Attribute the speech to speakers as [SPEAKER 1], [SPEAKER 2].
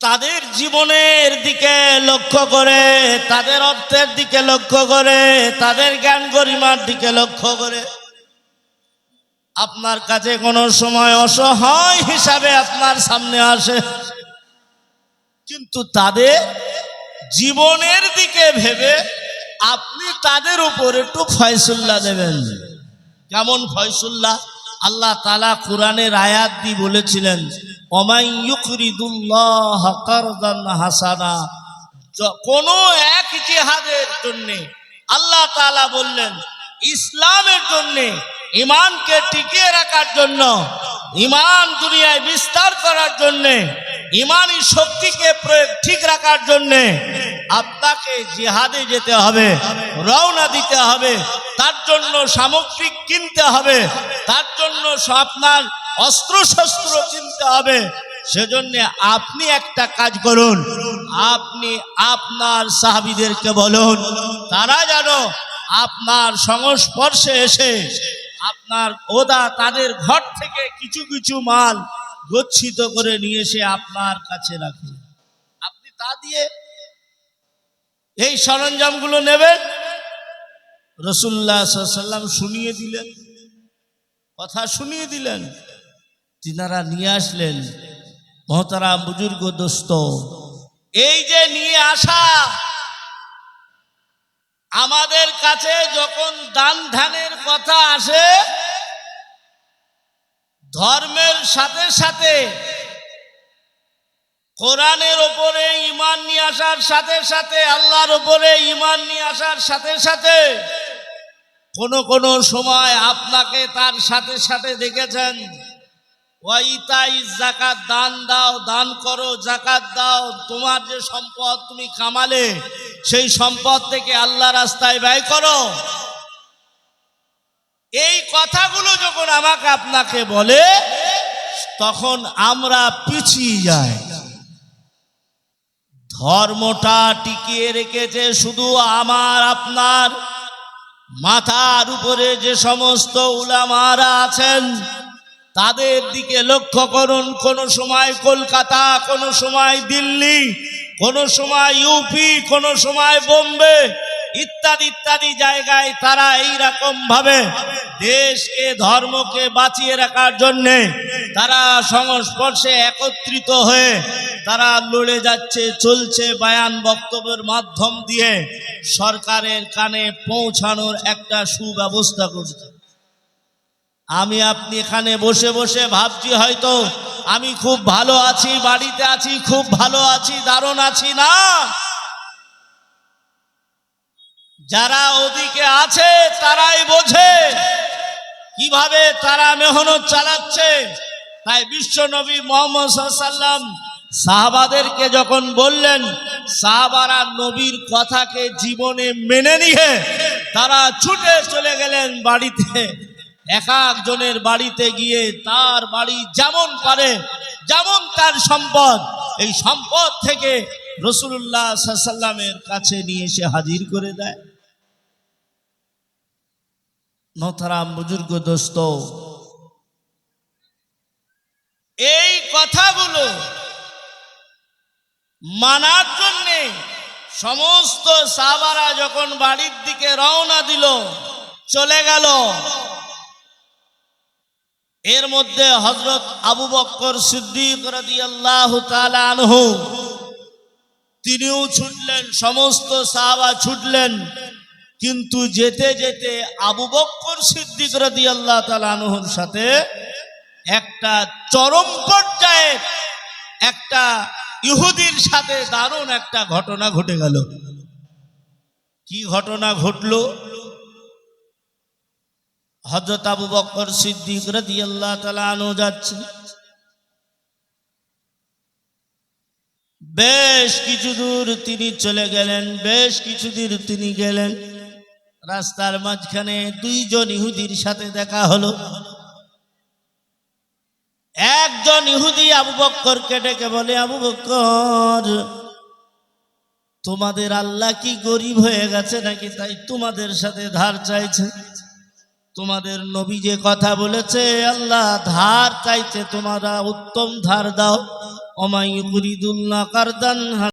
[SPEAKER 1] তাদের জীবনের দিকে লক্ষ্য করে, তাদের অর্থের দিকে লক্ষ্য করে, তাদের জ্ঞান গরিমার দিকে লক্ষ্য করে। আপনার কাছে কোনো সময় অসহায় হিসাবে আপনার সামনে আসে। কিন্তু তাদের জীবনের দিকে ভেবে আপনি তাদের উপর একটু ফয়সুল্লাহ দেবেন। কেমন ফয়সুল্লাহ? আল্লাহ তালা কোরআনের আয়াত দিয়ে বলেছিলেন হাসানা। কোনো এক জিহাদের জন্যে আল্লাহ তালা বললেন, ইসলামের জন্যে ইমানকে টিকিয়ে রাখার জন্য ইমান দুনিয়ায় বিস্তার করার জন্যে ইমানি শক্তিকে প্রয়োগ ঠিক রাখার জন্যে আপনাকে জিহাদে যেতে হবে, রওনা দিতে হবে, তার জন্য সামগ্রিক কিনতে হবে, তার জন্য আপনার অস্ত্র শস্ত্র কিনতে হবে। সেজন্য আপনি একটা কাজ করুন, আপনি আপনার সাহাবিদেরকে বলুন, তারা যেন আপনার সংস্পর্শে এসে আপনার ওদা তাদের ঘর থেকে কিছু কিছু মাল গচ্ছিত করে নিয়ে এসে আপনার কাছে রাখে। আপনি তা দিয়ে এই সরঞ্জামগুলো নেবেন? রসুল্লাহ সাল্লাম শুনিয়ে দিলেন। কথা শুনিয়ে দিলেন। তিনারা নিয়ে আসলেন। মহতারা বুজুর্গ দোস্ত, এই যে নিয়ে আসা, আমাদের কাছে যখন দান ধ্যানের কথা আসে, ধর্মের সাথে সাথে কোরআনের ওপরে ইমান নিয়ে আসার সাথে সাথে, আল্লাহর ওপরে ইমান নিয়ে আসার সাথে সাথে, কোন কোন সময় আপনাকে তার সাথে সাথে দেখেছেন, ওয়াইতাই জাকাত দান দাও, দান করো জাকাত দাও, তোমার যে সম্পদ তুমি কামালে, সেই সম্পদ থেকে আল্লাহ রাস্তায় ব্যয় করো। এই কথাগুলো যখন আমাকে আপনাকে বলে, তখন আমরা পিছিয়ে যাই। ধর্মটা টিকিয়ে রেখেছে শুধু আমার, আপনার। মাথার উপরে যে সমস্ত উলামারা আছেন, তাদের দিকে লক্ষ্য করুন। কোনো সময় কলকাতা, কোনো সময় দিল্লি, কোনো সময় ইউপি, কোনো সময় বোম্বে ইত্যাদি ইত্যাদি জায়গায় তারা এই রকম ভাবে দেশকে, ধর্মকে বাঁচিয়ে রাখার জন্যে তারা সংস্পর্শে একত্রিত হয়ে তারা লড়ে যাচ্ছে, চলছে বায়ান বক্তব্যের মাধ্যম দিয়ে সরকারের কানে পৌঁছানোর একটা সুব্যবস্থা করছে। আমি, আপনি এখানে বসে বসে ভাবছি হয়তো আমি খুব ভালো আছি, বাড়িতে আছি, খুব ভালো আছি, দারুণ আছি, না! যারা ওদিকে আছে, তারাই বোঝে। কীভাবে তারা মেহনত চালাচ্ছে। তাই বিশ্ব নবী মোহাম্মদ সাহাবাদেরকে যখন বললেন, সাহাবারা নবীর কথাকে জীবনে মেনে নিয়ে তারা ছুটে চলে গেলেন বাড়িতে। এক একজনের বাড়িতে গিয়ে তার বাড়ি যেমন পারে, যেমন তার সম্পদ, এই সম্পদ থেকে রসুল্লাহ সাল্লামের কাছে নিয়ে এসে হাজির করে দেয়। নথরাম বুজুর্গ দোস্ত। এই কথাগুলো মানার জন্যে সমস্ত সাহাবারা যখন বাড়ির দিকে রওনা দিল, চলে গেল। এর মধ্যে হজরত আবু বক্কর সিদ্দিক তাআলা আনহু, তিনিও ছুটলেন, সমস্ত সাহাবা ছুটলেন। কিন্তু যেতে যেতে আবু বক্কর সিদ্দিক রাদিয়াল্লাহু আল্লাহ আনহুর সাথে একটা চরম পর্যায়ে একটা ইহুদির সাথে দারুণ একটা ঘটনা ঘটে গেল। কি ঘটনা ঘটলো? হজরত আবু বক্কর সিদ্দিক রাদিয়াল্লাহু তাআলা আনহু যাচ্ছে। বেশ কিছু দূর তিনি চলে গেলেন, বেশ কিছু দূর তিনি গেলেন। রাস্তার মাঝখানে দুইজন ইহুদির সাথে দেখা হলো। একজন ইহুদি আবু বক্করকে ডেকে বলে, আবু বক্কর, তোমাদের আল্লাহ কি গরিব হয়ে গেছে নাকি তাই তোমাদের সাথে ধার চাইছে? তোমাদের নবী যে কথা বলেছে, আল্লাহ, ধার চাইছে, তোমরা উত্তম ধার দাও। ওমাই ইউরিদুল্লাহ কারদান